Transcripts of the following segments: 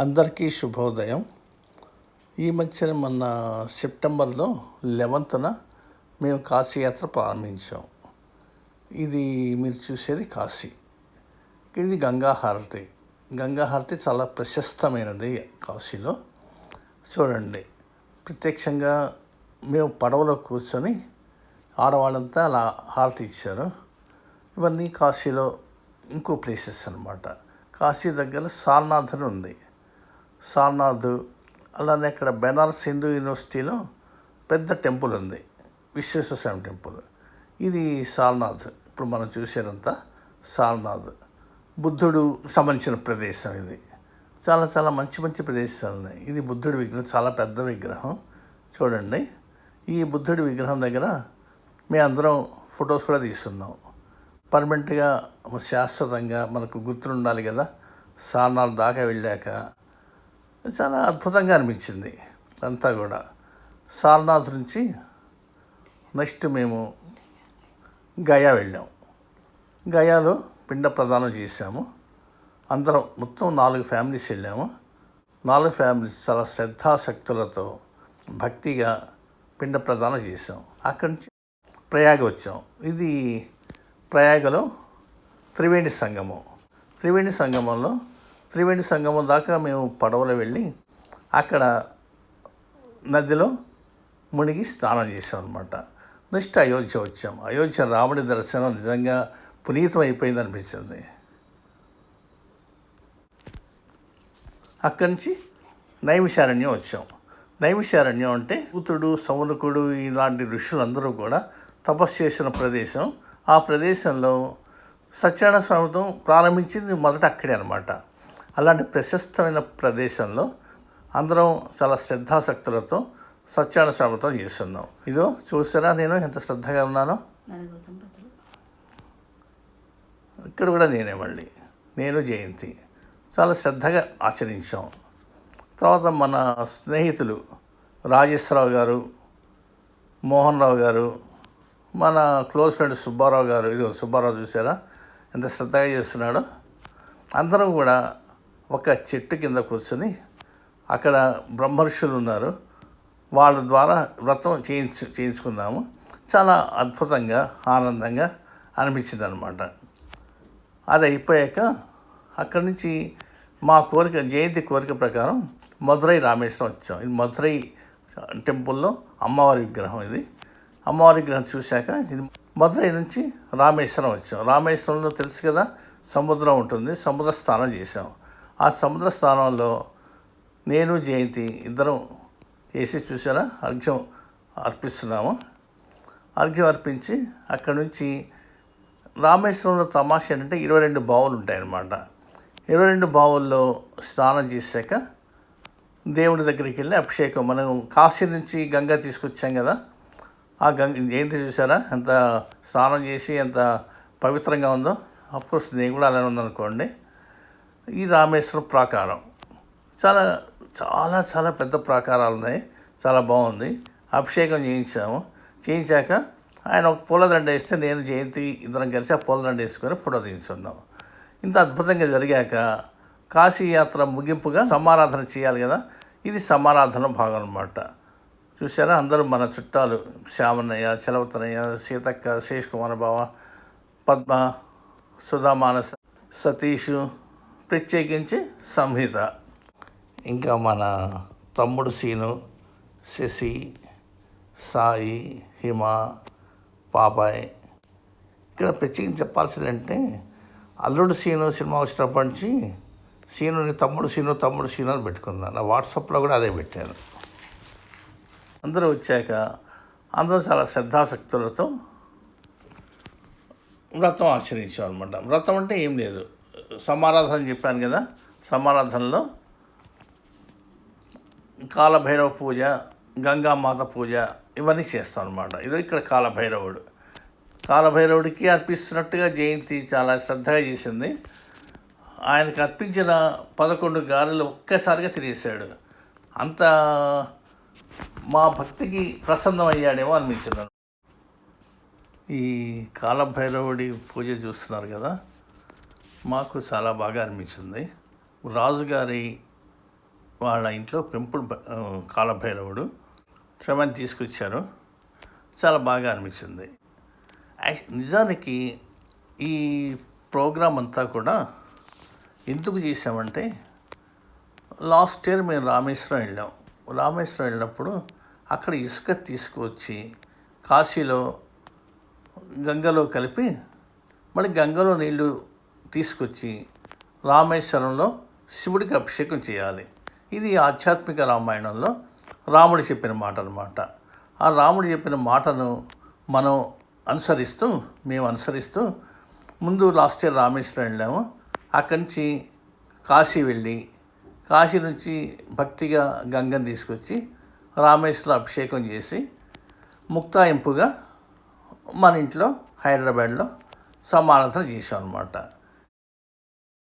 అందరికీ శుభోదయం. ఈ మధ్యన మొన్న సెప్టెంబర్లో లెవెంత్న మేము కాశీయాత్ర ప్రారంభించాం. ఇది మీరు చూసేది కాశీ. ఇది గంగాహారతి. గంగాహారతి చాలా ప్రశస్తమైనది కాశీలో. చూడండి ప్రత్యక్షంగా మేము పడవలో కూర్చొని ఆడవాళ్ళంతా అలా హారతి ఇచ్చారు. ఇవన్నీ కాశీలో ఇంకో ప్లేసెస్ అనమాట కాశీ దగ్గర సారనాథ్ అని ఉంది. సారనాథ్ అలానే అక్కడ బెనారస్ హిందూ యూనివర్సిటీలో పెద్ద టెంపుల్ ఉంది విశ్వేశ్వరస్వామి టెంపుల్. ఇది సారనాథ్ ఇప్పుడు మనం చూసేదంతా సారనాథ్ బుద్ధుడు సంబంధించిన ప్రదేశం ఇది. చాలా చాలా మంచి మంచి ప్రదేశాలు ఉన్నాయి. ఇది బుద్ధుడి విగ్రహం చాలా పెద్ద విగ్రహం. చూడండి. ఈ బుద్ధుడి విగ్రహం దగ్గర మేము అందరం ఫొటోస్ కూడా తీసుకున్నాం పర్మనెంట్గా శాశ్వతంగా మనకు గుర్తుండాలి కదా సార్నాథ్ దాకా వెళ్ళాక చాలా అద్భుతంగా అనిపించింది అంతా కూడా. సారనాథ్ నుంచి నెక్స్ట్ మేము గయా వెళ్ళాం. గయాలో పిండ ప్రదానం చేశాము. అందరం మొత్తం నాలుగు ఫ్యామిలీస్ వెళ్ళాము. నాలుగు ఫ్యామిలీస్ చాలా శ్రద్ధాశక్తులతో భక్తిగా పిండ ప్రదానం చేసాం అక్కడి నుంచి ప్రయాగ వచ్చాం. ఇది ప్రయాగలో త్రివేణి సంగమం. త్రివేణి సంగమంలో త్రివేణి సంగమం దాకా మేము పడవలో వెళ్ళి అక్కడ నదిలో మునిగి స్నానం చేసాం అనమాట నెక్స్ట్ అయోధ్య వచ్చాం. అయోధ్య రాముడి దర్శనం నిజంగా పునీతం అయిపోయింది అనిపించింది. అక్కడి నుంచి నైమిషారణ్యం వచ్చాం. నైమిషారణ్యం అంటే కూతుడు సౌనకుడు ఇలాంటి ఋషులందరూ కూడా తపస్సు చేసిన ప్రదేశం. ఆ ప్రదేశంలో సత్యనారాయణ స్వామితో ప్రారంభించింది మొదట అక్కడే అనమాట అలాంటి ప్రశస్తమైన ప్రదేశంలో అందరం చాలా శ్రద్ధాశక్తులతో సత్యనారాయణ చేస్తున్నాం ఇదో చూసారా నేను ఎంత శ్రద్ధగా ఉన్నానో? ఇక్కడ కూడా నేనే మళ్ళీ. నేను జయంతి. చాలా శ్రద్ధగా ఆచరించాం. తర్వాత మన స్నేహితులు రాజేశ్వరరావు గారు మోహన్ రావు గారు మన క్లోజ్ ఫ్రెండ్ సుబ్బారావు గారు ఇది సుబ్బారావు చూసారా ఎంత శ్రద్ధగా చేస్తున్నాడో? అందరం కూడా ఒక చెట్టు కింద కూర్చొని అక్కడ బ్రహ్మర్షులు ఉన్నారు. వాళ్ళ ద్వారా వ్రతం చేయించు చేయించుకున్నాము చాలా అద్భుతంగా ఆనందంగా అనిపించింది అనమాట అది అయిపోయాక అక్కడి నుంచి మా కోరిక జయంతి కోరిక ప్రకారం మధురై రామేశ్వరం వచ్చాం. ఇది మధురై టెంపుల్లో అమ్మవారి విగ్రహం ఇది. అమ్మవారి విగ్రహం చూశాక ఇది మధురై నుంచి రామేశ్వరం వచ్చాం. రామేశ్వరంలో తెలుసు కదా సముద్రం ఉంటుంది. సముద్ర స్నానం చేసాం ఆ సముద్ర స్థానంలో నేను జయంతి ఇద్దరం చేసి చూసారా అర్ఘ్యం అర్పిస్తున్నాము. అర్ఘ్యం అర్పించి అక్కడి నుంచి రామేశ్వరంలో తమాష ఏంటంటే ఇరవై రెండు బావులు ఉంటాయన్నమాట. ఇరవై రెండు బావుల్లో స్నానం చేశాక దేవుడి దగ్గరికి వెళ్ళి అభిషేకం మనం కాశీ నుంచి గంగా తీసుకొచ్చాం కదా. ఆ గంగ ఏంటి చూసారా ఎంత స్నానం చేసి ఎంత పవిత్రంగా ఉందో? అఫ్కోర్స్ నేను కూడా అలానే ఉందనుకోండి ఈ రామేశ్వరం ప్రాకారం. చాలా చాలా చాలా పెద్ద ప్రాకారాలు ఉన్నాయి. చాలా బాగుంది. అభిషేకం చేయించాము. చేయించాక ఆయన ఒక పూలదండ వేస్తే నేను జయంతి ఇద్దరం కలిసి ఆ పూలదండ వేసుకొని ఫోటో తీసుకున్నాం ఇంత అద్భుతంగా జరిగాక కాశీయాత్ర ముగింపుగా సమారాధన చేయాలి కదా? ఇది సమారాధన భాగం అనమాట చూసారా అందరూ మన చుట్టాలు శ్యామన్నయ్య చలవతనయ్య సీతక్క శేష్ కుమార్ బావ పద్మ సుధామానస సతీషు ప్రత్యేకించి సంహిత. ఇంకా మన తమ్ముడు సీను శశి సాయి హిమ పాపాయ్. ఇక్కడ ప్రత్యేకించి చెప్పాల్సిందంటే అల్లుడు సీను సినిమా వచ్చినప్పటి నుంచి సీనుని తమ్ముడు సీను తమ్ముడు సీను అని పెట్టుకున్నాను నా వాట్సాప్లో కూడా అదే పెట్టాను. అందరూ వచ్చాక అందరూ చాలా శ్రద్ధాశక్తులతో వ్రతం ఆచరించాం అనమాట వ్రతం అంటే ఏం లేదు. సమారాధన చెప్పాను కదా సమారాధనలో కాలభైరవ పూజ గంగామాత పూజ ఇవన్నీ చేస్తాం అనమాట ఇదో ఇక్కడ కాలభైరవుడు. కాలభైరవుడికి అర్పిస్తున్నట్టుగా జయంతి చాలా శ్రద్ధగా చేసింది. ఆయనకు అర్పించిన పదకొండు గారెలు ఒక్కసారిగా తినేసాడు అంత మా భక్తికి ప్రసన్నం అయ్యాడేమో అనిపించింది. ఈ కాలభైరవుడి పూజ చూస్తున్నారు కదా మాకు చాలా బాగా అనిపించింది. రాజుగారి వాళ్ళ ఇంట్లో పెంపుడు కాలభైరవుడు శ్రమని తీసుకొచ్చారు. చాలా బాగా అనిపించింది. నిజానికి ఈ ప్రోగ్రాం అంతా కూడా ఎందుకు చేసామంటే లాస్ట్ ఇయర్ మేము రామేశ్వరం వెళ్ళాం. రామేశ్వరం వెళ్ళినప్పుడు అక్కడ ఇసుక తీసుకువచ్చి కాశీలో గంగలో కలిపి మళ్ళీ గంగలో నీళ్ళు తీసుకొచ్చి రామేశ్వరంలో శివుడికి అభిషేకం చేయాలి. ఇది ఆధ్యాత్మిక రామాయణంలో రాముడు చెప్పిన మాట అనమాట ఆ రాముడు చెప్పిన మాటను మనం అనుసరిస్తూ మేము అనుసరిస్తూ ముందు లాస్ట్ ఇయర్ రామేశ్వరం వెళ్ళాము. అక్కడి నుంచి కాశీ వెళ్ళి కాశీ నుంచి భక్తిగా గంగని తీసుకొచ్చి రామేశ్వరం అభిషేకం చేసి ముక్తాయింపుగా మన ఇంట్లో హైదరాబాద్లో సమానత చేసాం అనమాట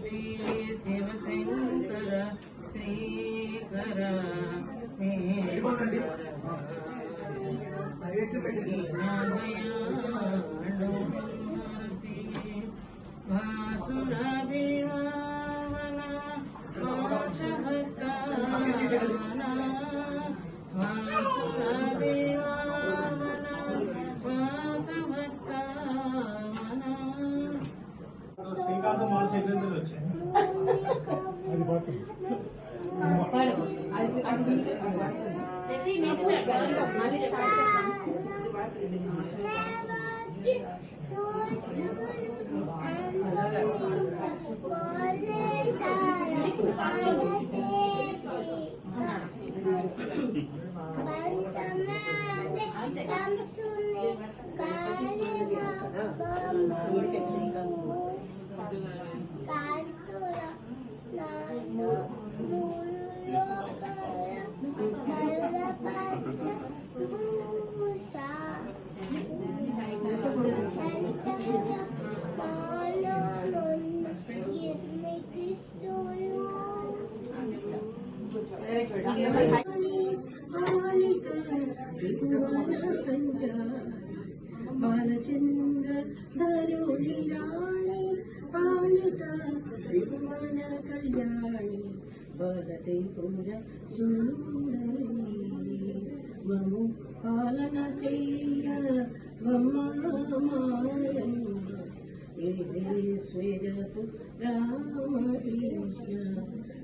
మంగళహారతి వింటూ ఉండండి కాసేపు. Sivasankara Thank you. ബാലചന്ദ്ര ധരുണി രാണി പാലിത വിമാന കല്യാണി വരതൈപുര സുന്ദരി മമു പാലന ചെയ്യ മമ്മ രാമകൃഷ്ണ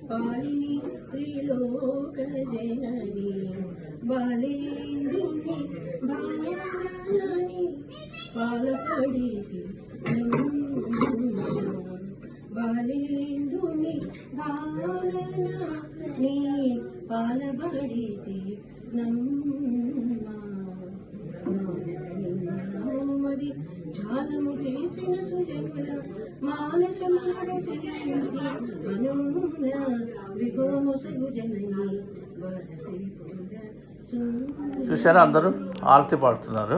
പാലിനി ത്രിലോക ജനനി ബാലേന്ദ്രിനി ഭാവി പാലപ്പടിതി ബാലേന്ദുനി ഭാവന നീ പാലപടിതി നമ്മ చూసారా అందరూ? ఆరతి పాడుతున్నారు.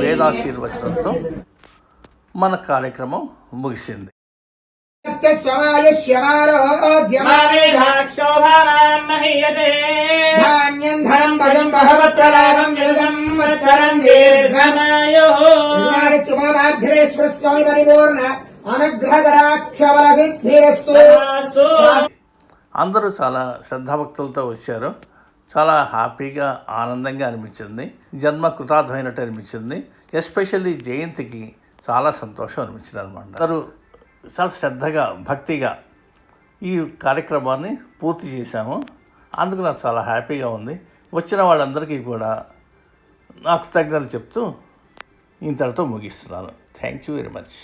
వేదాశీర్వచనంతో మన కార్యక్రమం ముగిసింది ధాన్యం ధనం భజం బహవత్రలాభం నిరతం వత్సరం స్వామి పరిపూర్ణ అందరూ చాలా శ్రద్ధాభక్తులతో వచ్చారు. చాలా హ్యాపీగా ఆనందంగా అనిపించింది. జన్మ కృతార్థమైనట్టు అనిపించింది. ఎస్పెషల్లీ జయంతికి చాలా సంతోషం అనిపించింది అనమాట అందరూ చాలా శ్రద్ధగా భక్తిగా ఈ కార్యక్రమాన్ని పూర్తి చేశాము. అందుకు నాకు చాలా హ్యాపీగా ఉంది. వచ్చిన వాళ్ళందరికీ కూడా నాకు తగినలు చెప్తూ ఇంతటితో ముగిస్తున్నాను. Thank you very much